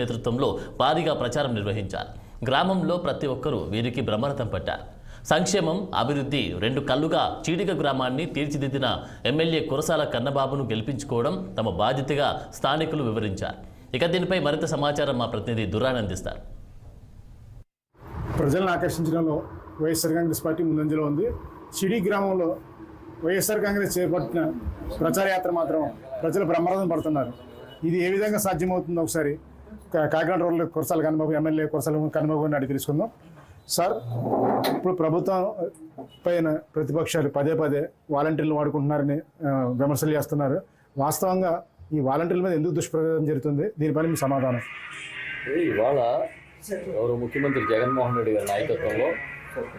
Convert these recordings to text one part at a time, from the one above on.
నేతృత్వంలో భారీగా ప్రచారం నిర్వహించారు. గ్రామంలో ప్రతి ఒక్కరూ వీరికి బ్రహ్మరథం పట్టారు. సంక్షేమం అభివృద్ధి రెండు కళ్ళుగా చీడిక గ్రామాన్ని తీర్చిదిద్దిన ఎమ్మెల్యే కురసాల కన్నబాబును గెలిపించుకోవడం తమ బాధ్యతగా స్థానికులు వివరించారు. ఇక దీనిపై మరింత సమాచారం మా ప్రతినిధి దురాన్ అందిస్తారు ప్రజలను ఆకర్షించడంలో వైఎస్ఆర్ కాంగ్రెస్ పార్టీ ముందంజలో ఉంది. సిడి గ్రామంలో వైఎస్ఆర్ కాంగ్రెస్ చేపట్టిన ప్రచారయాత్ర మాత్రం ప్రజలు బ్రహ్మరథం పడుతున్నారు. ఇది ఏ విధంగా సాధ్యమవుతుందో ఒకసారి కాకినాడ రోడ్లో కురసాల కన్నబాబు ఎమ్మెల్యే కురసాల కన్నబాబు అడిగి తీసుకుందాం సార్ ఇప్పుడు ప్రభుత్వం పైన ప్రతిపక్షాలు పదే పదే వాలంటీర్లు వాడుకుంటున్నారని విమర్శలు చేస్తున్నారు. వాస్తవంగా ఈ వాలంటీర్ల మీద ఎందుకు దుష్ప్రచారం జరుగుతుంది? దీనిపైన మీ సమాధానం. ఇవాళ గౌరవ ముఖ్యమంత్రి జగన్మోహన్ రెడ్డి గారి నాయకత్వంలో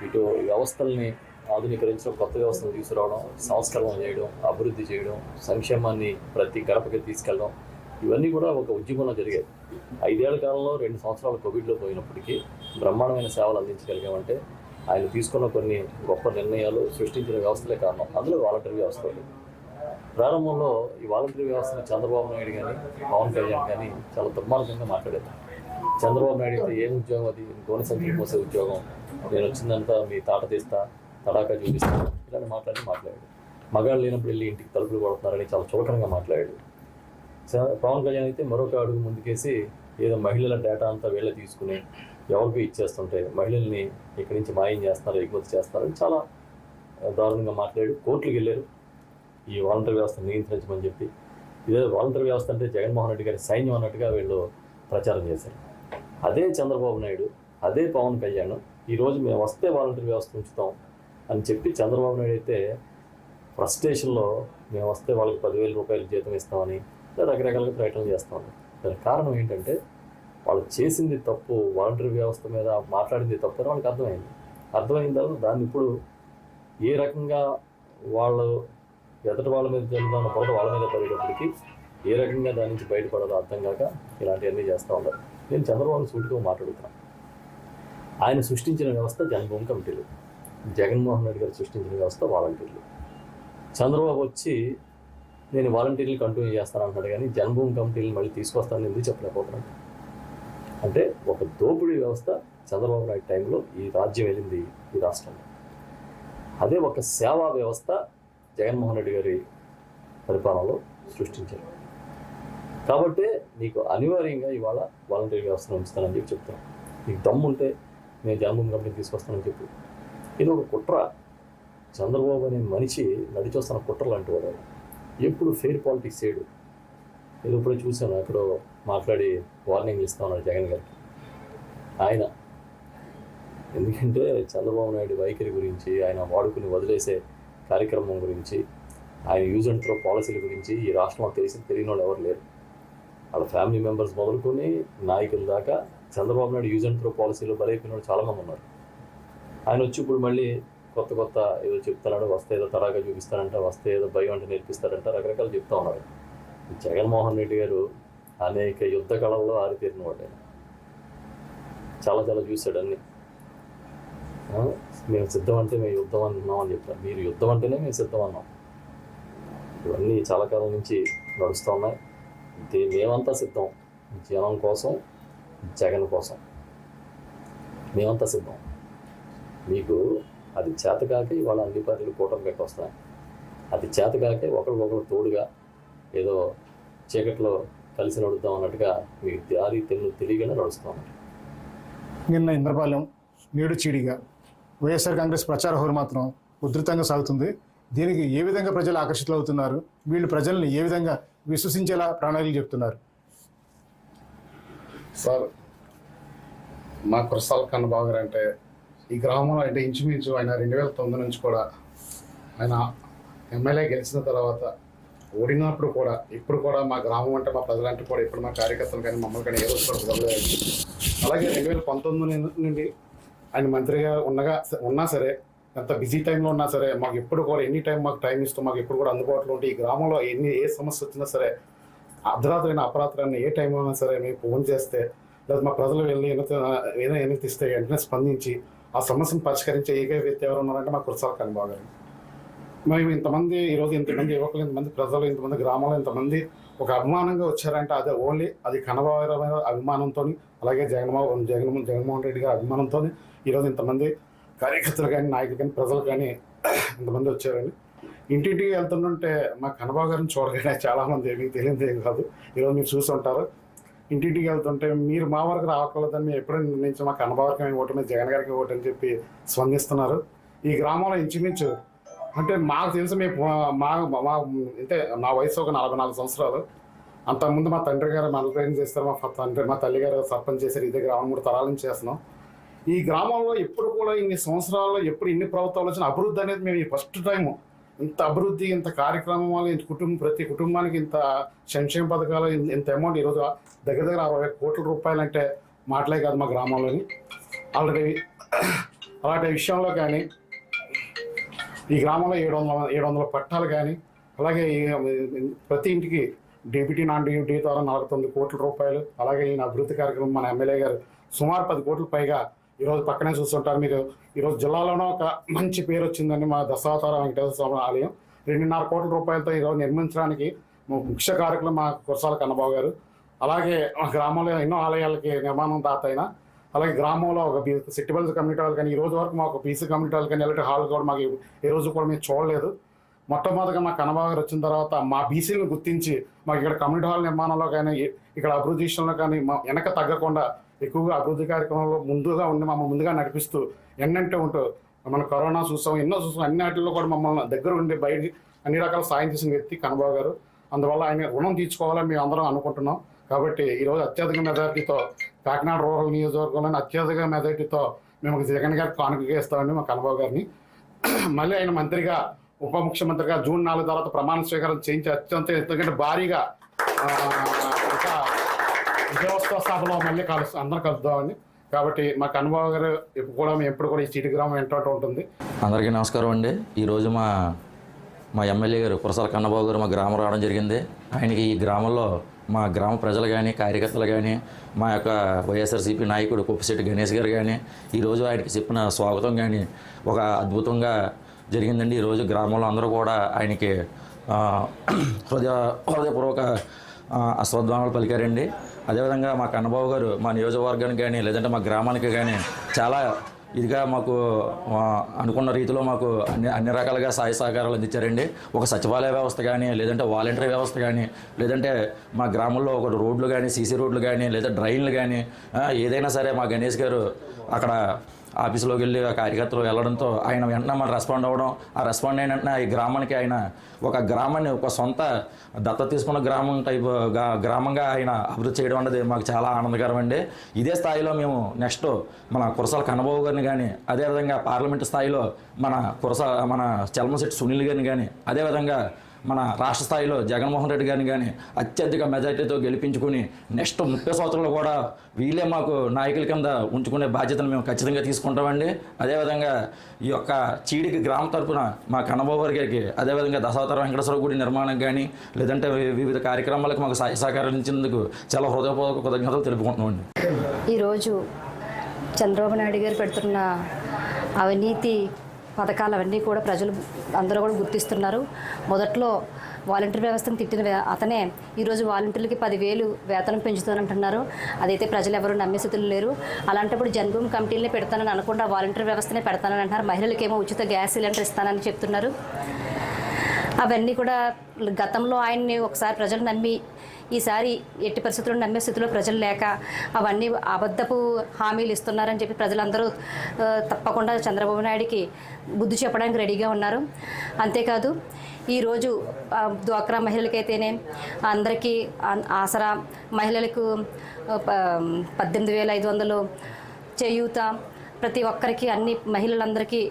ఇటు వ్యవస్థల్ని ఆధునీకరించడం కొత్త వ్యవస్థను తీసుకురావడం సంస్కరణ చేయడం అభివృద్ధి చేయడం సంక్షేమాన్ని ప్రతి గడపకి తీసుకెళ్ళడం ఇవన్నీ కూడా ఒక ఉద్యమంలో జరిగాయి. ఐదేళ్ళ కాలంలో రెండు సంవత్సరాలు కోవిడ్లో పోయినప్పటికీ బ్రహ్మాండమైన సేవలు అందించగలిగామంటే ఆయన తీసుకున్న కొన్ని గొప్ప నిర్ణయాలు సృష్టించిన వ్యవస్థలే కారణం. అందులో వాలంటరీ వ్యవస్థ ప్రారంభంలో ఈ వాలంటరీ వ్యవస్థను చంద్రబాబు నాయుడు కానీ పవన్ కళ్యాణ్ కానీ చాలా దుర్మార్గంగా మాట్లాడారు. చంద్రబాబు నాయుడు అయితే ఏం ఉద్యోగం అది? గోనె సంఖ్య పోసే ఉద్యోగం. నేను వచ్చిందంతా మీ తాట తీస్తా తడాకా చూపిస్తా ఇలాంటి మాట్లాడి మాట్లాడాడు. మగాళ్ళు లేనప్పుడు వెళ్ళి ఇంటికి తలుపులు కొడుతున్నారని చాలా చులకనగా మాట్లాడాడు. పవన్ కళ్యాణ్ అయితే మరొక అడుగు ముందుకేసి ఏదో మహిళల డేటా అంతా వీళ్ళే తీసుకుని ఎవరికి ఇచ్చేస్తుంటే మహిళల్ని ఇక్కడి నుంచి మాయం చేస్తున్నారు ఎగుమతి చేస్తారని చాలా దారుణంగా మాట్లాడి కోర్టులకు వెళ్ళారు. ఈ వాలంటరీ వ్యవస్థను నియంత్రించమని చెప్పి ఇదే వాలంటరీ వ్యవస్థ అంటే జగన్మోహన్ రెడ్డి గారి సైన్యం అన్నట్టుగా వీళ్ళు ప్రచారం చేశారు. అదే చంద్రబాబు నాయుడు అదే పవన్ కళ్యాణ్ ఈరోజు మేము వస్తే వాలంటరీ వ్యవస్థ ఉంచుతాం అని చెప్పి చంద్రబాబు నాయుడు అయితే ఫ్రస్ట్రేషన్లో మేము వస్తే వాళ్ళకి పదివేల రూపాయలు జీతం ఇస్తామని ఇలా ప్రయత్నం ప్రకటనలు చేస్తామని దానికి కారణం ఏంటంటే వాళ్ళు చేసింది తప్పు వాలంటరీ వ్యవస్థ మీద మాట్లాడింది తప్పు అని వాళ్ళకి అర్థమైంది. అర్థమైన తర్వాత దాన్ని ఇప్పుడు ఏ రకంగా వాళ్ళు ఎదటి వాళ్ళ మీద జరుగుతున్న పొరత వాళ్ళ మీద పడేటప్పటికి ఏ రకంగా దాని నుంచి బయటపడదో అర్థం కాక ఇలాంటివన్నీ చేస్తూ ఉంటారు నేను చంద్రబాబు సూటిగా మాట్లాడుతున్నాను. ఆయన సృష్టించిన వ్యవస్థ జన్మభూమి కమిటీలు. జగన్మోహన్ రెడ్డి గారు సృష్టించిన వ్యవస్థ వాలంటీర్లు. చంద్రబాబు వచ్చి నేను వాలంటీర్లు కంటిన్యూ చేస్తాను అంటాడు కానీ జన్మభూమి కమిటీలు మళ్ళీ తీసుకొస్తానని ఎందుకు చెప్పలేకపోతున్నాడు? అంటే ఒక దోపిడీ వ్యవస్థ చంద్రబాబు నాయుడు టైంలో ఈ రాజ్యం వెళ్ళింది ఈ రాష్ట్రంలో. అదే ఒక సేవా వ్యవస్థ జగన్మోహన్ రెడ్డి గారి పరిపాలనలో సృష్టించారు. కాబట్టి నీకు అనివార్యంగా ఇవాళ వాలంటీర్ వ్యవస్థను ఉంచుతానని చెప్పి చెప్తాను నీకు దమ్ముంటే నేను జన్మభూమి కంపెనీ తీసుకొస్తానని చెప్పి. ఇది ఒక కుట్ర. చంద్రబాబు అనే మనిషి నడిచొస్తున్న కుట్ర లాంటి వాడు. ఎప్పుడు ఫెయిర్ పాలిటిక్స్ చేయడు. నేను ఇప్పుడే చూశాను ఎక్కడో మాట్లాడి వార్నింగ్ ఇస్తా ఉన్నాడు జగన్ గారికి. ఆయన. ఎందుకంటే చంద్రబాబు నాయుడు వైఖరి గురించి ఆయన వాడుకుని వదిలేసే కార్యక్రమం గురించి ఆయన యూజ్ అండ్ త్రో పాలసీల గురించి ఈ రాష్ట్రంలో తెలిసి తెలియని వాళ్ళు ఎవరు లేరు. వాళ్ళ ఫ్యామిలీ మెంబర్స్ మొదలుకొని నాయకుల దాకా Chandrababu Naidu use and throw పాలసీలో బలైపోయిన వాళ్ళు చాలామంది ఉన్నారు. ఆయన వచ్చి ఇప్పుడు మళ్ళీ కొత్త కొత్త ఏదో చెప్తున్నాడు వస్తే ఏదో తడాగా చూపిస్తారంట వస్తే ఏదో భయం అంటే నేర్పిస్తారంట రకరకాలు చెప్తా ఉన్నారు జగన్మోహన్ రెడ్డి గారు అనేక యుద్ధ కళల్లో ఆరితేరిన వాడే చాలా చాలా చూశాడు అన్ని. మేము సిద్ధం అంటే మేము యుద్ధం అంటున్నాం అని చెప్పారు. మీరు యుద్ధం అంటేనే మేము సిద్ధం అన్నాం. ఇవన్నీ చాలా కాలం నుంచి నడుస్తూ ఉన్నాయి. మేమంతా సిద్ధం. జనం కోసం జగన్ కోసం. మేమంతా సిద్ధం. మీకు అది చేతకాక ఇవాళ అన్ని పార్టీలు కూటమి పెట్టి వస్తాయి అది చేతకాకే ఒకరికొకరు తోడుగా ఏదో చీకట్లో కలిసి నడుద్దాం అన్నట్టుగా మీకు దారి తెల్లు తెలియగానే నడుస్తాం నిన్న ఇంద్రపాలెం నేడు చీడిగా వైఎస్ఆర్ కాంగ్రెస్ ప్రచార హోరు మాత్రం ఉధృతంగా సాగుతుంది. దీనికి ఏ విధంగా ప్రజలు ఆకర్షితులు అవుతున్నారు వీళ్ళు ప్రజల్ని ఏ విధంగా విశ్వసించేలా ప్రణాళికలు చెప్తున్నారు? సార్ మా కురసాల కన్నబాబు గారు అంటే ఈ గ్రామంలో అంటే ఇంచుమించు ఆయన రెండు వేల తొమ్మిది నుంచి కూడా ఆయన ఎమ్మెల్యే గెలిచిన తర్వాత ఓడినప్పుడు కూడా ఇప్పుడు కూడా మా గ్రామం అంటే మా ప్రజలంటే కూడా ఇప్పుడు మా కార్యకర్తలు కానీ మమ్మల్ని కానీ ఏ రోజు కూడా వదలలేదు. అలాగే రెండు వేల పంతొమ్మిది నుండి ఆయన మంత్రిగా ఉన్నగా ఉన్నా సరే ఎంత బిజీ టైంలో ఉన్నా సరే మాకు ఎప్పుడు కూడా ఎనీ టైం మాకు టైం ఇస్తూ మాకు ఎప్పుడు కూడా అందుబాటులో ఉంటే ఈ గ్రామంలో ఎన్ని ఏ సమస్య వచ్చినా సరే అర్ధరాత్రైన అపరాత్రైన ఏ టైం అయినా సరే మేము ఫోన్ చేస్తే లేదా మా ప్రజలు వెళ్ళి ఏదైనా ఎన్నితిస్తే వెంటనే స్పందించి ఆ సమస్యను పరిష్కరించే ఏకైక వ్యక్తి ఎవరు ఉన్నారంటే మా కురసాల కనిబాబు గారు. మేము ఇంతమంది ఈరోజు ఇంతమంది యువకులు ఇంతమంది ప్రజలు ఇంతమంది గ్రామాలు ఇంతమంది ఒక అభిమానంగా వచ్చారంటే అదే ఓన్లీ అది కనబరమైన అభిమానంతో అలాగే జగన్మోహన్ జగన్ జగన్మోహన్ రెడ్డి గారి అభిమానంతో ఈరోజు ఇంతమంది కార్యకర్తలు కానీ నాయకులు కానీ ప్రజలు కానీ ఇంతమంది వచ్చారండి. ఇంటింటికి వెళ్తుంటే మా కనబాబు గారిని చూడగానే చాలామంది మీకు తెలియదు ఏం కాదు. ఈరోజు మీరు చూసి ఉంటారు. ఇంటింటికి వెళ్తుంటే మీరు మా వరకు రావట్లేదని మేము ఎప్పుడైనా నిర్ణయించి మాకు కనబాబుకి మేము జగన్ గారికి ఓటు అని చెప్పి స్పందిస్తున్నారు. ఈ గ్రామంలో ఇంచుమించు అంటే మాకు తెలిసి మేము మా మా అంటే నా వయసు ఒక నలభై నాలుగు సంవత్సరాలు. అంతకుముందు మా తండ్రి గారు మండలం చేస్తారు? మా తండ్రి మా తల్లి గారు సర్పంచ్ చేశారు. ఇదే గ్రామం మూడు తరాల నుంచి చేస్తున్నాం. ఈ గ్రామంలో ఎప్పుడు కూడా ఇన్ని సంవత్సరాల్లో ఎప్పుడు ఇన్ని ప్రభుత్వాలు వచ్చిన అభివృద్ధి అనేది మేము ఈ ఫస్ట్ టైము ఇంత అభివృద్ధి ఇంత కార్యక్రమాలు ఇంత కుటుంబం ప్రతి కుటుంబానికి ఇంత సంక్షేమ పథకాలు ఇంత అమౌంట్ ఈరోజు దగ్గర దగ్గర అరవై కోట్ల రూపాయలు అంటే మాటలే కాదు మా గ్రామంలోని. ఆల్రెడీ అలాంటి విషయంలో కానీ ఈ గ్రామంలో ఏడు వందల ఏడు వందల పట్టాలు కానీ అలాగే ఈ ప్రతి ఇంటికి డీబీటీ నాన్ డీబీటీ ద్వారా నలభై తొమ్మిది కోట్ల రూపాయలు అలాగే ఈయన అభివృద్ధి కార్యక్రమం మన ఎమ్మెల్యే గారు సుమారు పది కోట్ల పైగా ఈరోజు పక్కనే చూస్తుంటారు మీరు. ఈరోజు జిల్లాలోనే ఒక మంచి పేరు వచ్చిందండి మా దశావతార వెంకటేశ్వర స్వామి ఆలయం. రెండున్నర కోట్ల రూపాయలతో ఈరోజు నిర్మించడానికి ముఖ్య కార్యక్రమం మా కురసాల కన్నబాబు గారు. అలాగే మా గ్రామంలో ఎన్నో ఆలయాలకి నిర్మాణం దాత అలాగే గ్రామంలో ఒక బీ సిట్టిబల్స్ కమ్యూనిటీ వాళ్ళు కానీ ఈ రోజు వరకు మాకు బీసీ కమ్యూనిటీ వాళ్ళు కానీ ఎలాంటి హాల్ కూడా మాకు ఈ- రోజు కూడా మేము చూడలేదు. మొట్టమొదటిగా మా కన్నబాబు గారు వచ్చిన తర్వాత మా బీసీలను గుర్తించి మాకు ఇక్కడ కమ్యూనిటీ హాల్ నిర్మాణంలో కానీ ఇక్కడ అభివృద్ధి విషయంలో కానీ మా వెనక తగ్గకుండా ఎక్కువగా అభివృద్ధి కార్యక్రమంలో ముందుగా ఉండి మమ్మల్ని ముందుగా నడిపిస్తూ ఎన్నంటే ఉంటూ మన కరోనా చూసాం ఎన్నో చూసాం అన్ని వాటిల్లో కూడా మమ్మల్ని దగ్గర ఉండి బయట అన్ని రకాల సాయం చేసిన వ్యక్తి కన్నబాబు గారు. అందువల్ల ఆయన రుణం తీర్చుకోవాలని మేము అందరం అనుకుంటున్నాం. కాబట్టి ఈరోజు అత్యధిక మెజార్టీతో కాకినాడ రూరల్ నియోజకవర్గంలోని అత్యధిక మెజార్టీతో మేము జగన్ గారికి కానుకగా ఇస్తామండి మా కన్నబాబు గారిని. మళ్ళీ ఆయన మంత్రిగా ఉప ముఖ్యమంత్రిగా జూన్ నాలుగు తర్వాత ప్రమాణ స్వీకారం చేయించి అత్యంత ఎందుకంటే భారీగా ఇంకా విజయోత్సవ మళ్ళీ కలుసు అందరం కలుద్దామని. కాబట్టి మా కన్నబాబు గారు ఎప్పుడు కూడా మేము ఎప్పుడు కూడా ఈ చీటి గ్రామం వెంట ఉంటుంది. అందరికీ నమస్కారం అండి. ఈరోజు మా మా ఎమ్మెల్యే గారు కురసాల కన్నబాబు గారు మా గ్రామం రావడం జరిగింది. ఆయనకి ఈ గ్రామంలో మా గ్రామ ప్రజలు కానీ కార్యకర్తలు కానీ మా యొక్క వైఎస్ఆర్సీపీ నాయకుడు కుప్పశెట్టి గణేష్ గారు కానీ ఈరోజు ఆయనకి చెప్పిన స్వాగతం కానీ ఒక అద్భుతంగా జరిగిందండి. ఈరోజు గ్రామంలో అందరూ కూడా ఆయనకి హృదయ హృదయపూర్వక ఆ, పలికారండి. అదేవిధంగా మా కన్నబాబు గారు మా నియోజకవర్గానికి కానీ లేదంటే మా గ్రామానికి కానీ చాలా ఇదిగా మాకు అనుకున్న రీతిలో మాకు అన్ని అన్ని రకాలుగా సహాయ సహకారాలు అందించారండి. ఒక సచివాలయ వ్యవస్థ కానీ లేదంటే వాలంటరీ వ్యవస్థ కానీ లేదంటే మా గ్రామంలో ఒక రోడ్లు కానీ సీసీ రోడ్లు కానీ లేదా డ్రైన్లు కానీ ఏదైనా సరే మా గణేష్ గారు అక్కడ ఆఫీసులోకి వెళ్ళి ఆ కార్యకర్తలు వెళ్ళడంతో ఆయన వెంటనే మన రెస్పాండ్ అవ్వడం. ఆ రెస్పాండ్ అయిన వెంటనే ఈ గ్రామానికి ఆయన ఒక గ్రామాన్ని ఒక సొంత దత్తత తీసుకున్న గ్రామం టైప్ గ్రామంగా ఆయన అభివృద్ధి చేయడం అనేది మాకు చాలా ఆనందకరం అండి ఇదే స్థాయిలో మేము నెక్స్ట్ మన కురసాల కన్నబాబు గారిని కానీ అదేవిధంగా పార్లమెంటు స్థాయిలో మన కురస మన చలమశెట్టి సునీల్ గారిని కానీ అదేవిధంగా మన రాష్ట్ర స్థాయిలో జగన్మోహన్ రెడ్డి గారిని కానీ అత్యధిక మెజార్టీతో గెలిపించుకుని నెక్స్ట్ ముప్పై సంవత్సరాలు కూడా వీళ్ళే మాకు నాయకుల కింద ఉంచుకునే బాధ్యతను మేము ఖచ్చితంగా తీసుకుంటామండి. అదేవిధంగా ఈ యొక్క చీడికి గ్రామ తరపున మా కన్నబాబు గారికి అదేవిధంగా దశావతార వెంకటేశ్వర గుడి నిర్మాణం కానీ లేదంటే వివిధ కార్యక్రమాలకు మాకు సహాయ చాలా హృదయపూర్వక కృతజ్ఞతలు తెలుపుకుంటున్నామండి. ఈరోజు చంద్రబాబు నాయుడు గారు పెడుతున్న అవినీతి పథకాలు అవన్నీ కూడా ప్రజలు అందరూ కూడా గుర్తిస్తున్నారు. మొదట్లో వాలంటీర్ వ్యవస్థను తిట్టిన అతనే ఈరోజు వాలంటీర్లకి పదివేలు వేతనం పెంచుతానంటున్నారు. అదైతే ప్రజలు ఎవరు నమ్మేస్థితులు లేరు. అలాంటప్పుడు జన్మభూమి కమిటీలనే పెడతానని అనకుండా వాలంటీర్ వ్యవస్థనే పెడతానని అంటున్నారు. మహిళలకేమో ఉచిత గ్యాస్ సిలిండర్ ఇస్తానని చెప్తున్నారు. అవన్నీ కూడా గతంలో ఆయన్ని ఒకసారి ప్రజలు నమ్మి ఈసారి ఎట్టి పరిస్థితుల్లో నమ్మే స్థితిలో ప్రజలు లేక అవన్నీ అబద్ధపు హామీలు ఇస్తున్నారని చెప్పి ప్రజలందరూ తప్పకుండా చంద్రబాబు నాయుడికి బుద్ధి చెప్పడానికి రెడీగా ఉన్నారు. అంతేకాదు ఈరోజు డ్వాక్రా మహిళలకైతేనే అందరికీ ఆసరా మహిళలకు పద్దెనిమిది వేల ఐదు వందలు చేయూత ప్రతి ఒక్కరికి అన్ని మహిళలందరికీ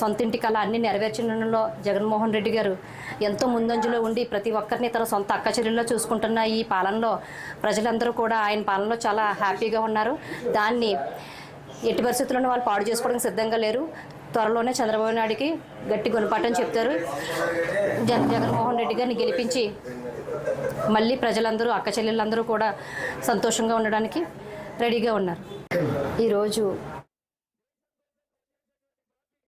సొంతింటి కళ అన్ని నెరవేర్చడంలో జగన్మోహన్ రెడ్డి గారు ఎంతో ముందంజలో ఉండి ప్రతి ఒక్కరిని తన సొంత అక్క చెల్లెల్లో చూసుకుంటున్న ఈ పాలనలో ప్రజలందరూ కూడా ఆయన పాలనలో చాలా హ్యాపీగా ఉన్నారు. దాన్ని ఎట్టి పరిస్థితుల్లోనూ వాళ్ళు పాడు చేసుకోవడానికి సిద్ధంగా లేరు. త్వరలోనే చంద్రబాబు నాయుడికి గట్టి గుణపాఠం చెప్తారు. జగ జగన్మోహన్ రెడ్డి గారిని గెలిపించి మళ్ళీ ప్రజలందరూ అక్క చెల్లెళ్ళందరూ కూడా సంతోషంగా ఉండడానికి రెడీగా ఉన్నారు. ఈరోజు